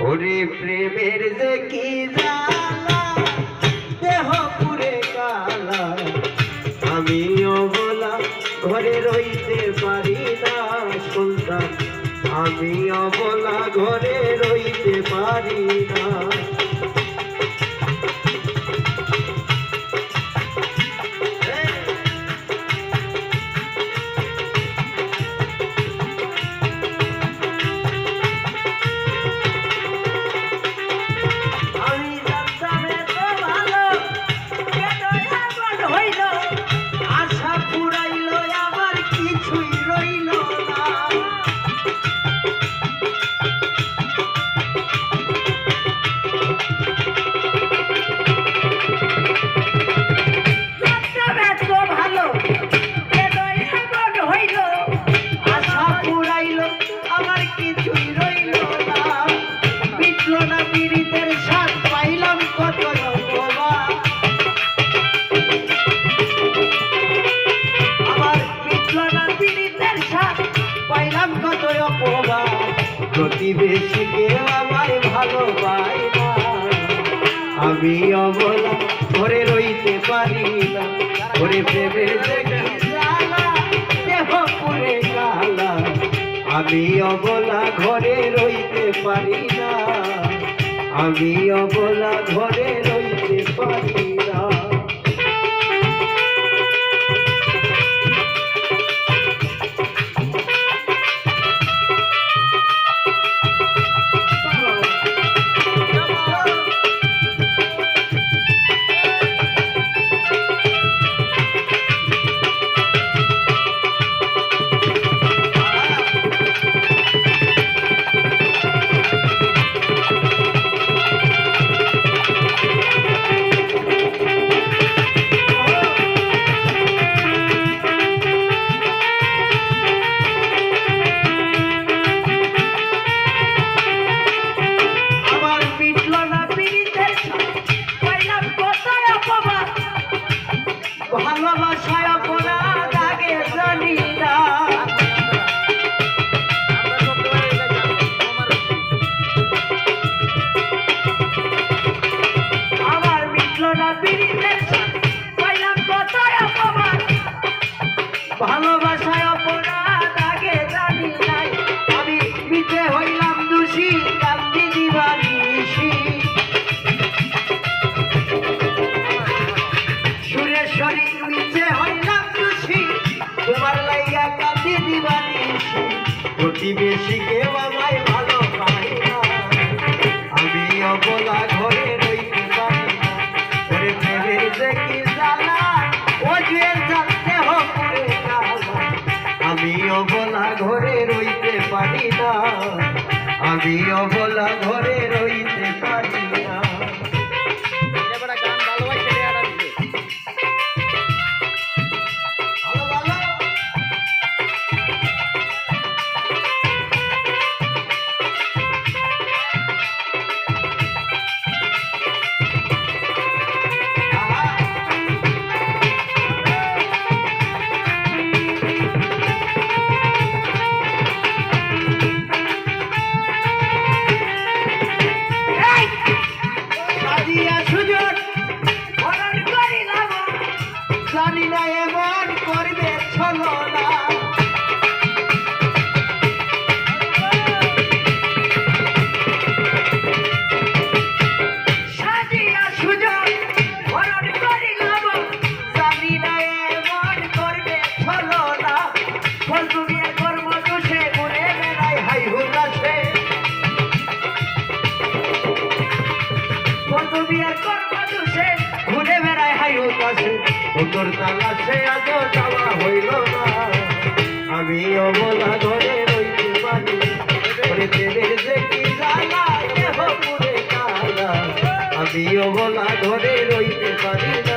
ওরে প্রেমের যে কি দেহ পুরে কালা। আমিও বলা, ঘরে রইতে পারি না সন্তান। আমিও বলা, ঘরে রইতে পারি না। প্রতিবেশী কেউ আমায় ভালোবাই আমি অবলা ঘরে রইতে পারি না। ওরে প্রেমের যে কি জ্বালা দেহ পুরে কালা। আমি অবলা, ঘরে রইতে পারি না। আমি অবলা, ঘরে রইতে পারি আমি অবলা ঘরে রইতে পারি না। আমি অবলা ঘরে রইতে পারি না। হুতুর তালাশে আজ যাওয়া হইল না। আমি অবলা ধরে রইতে পারি আমি অবলা ধরে রইতে পারি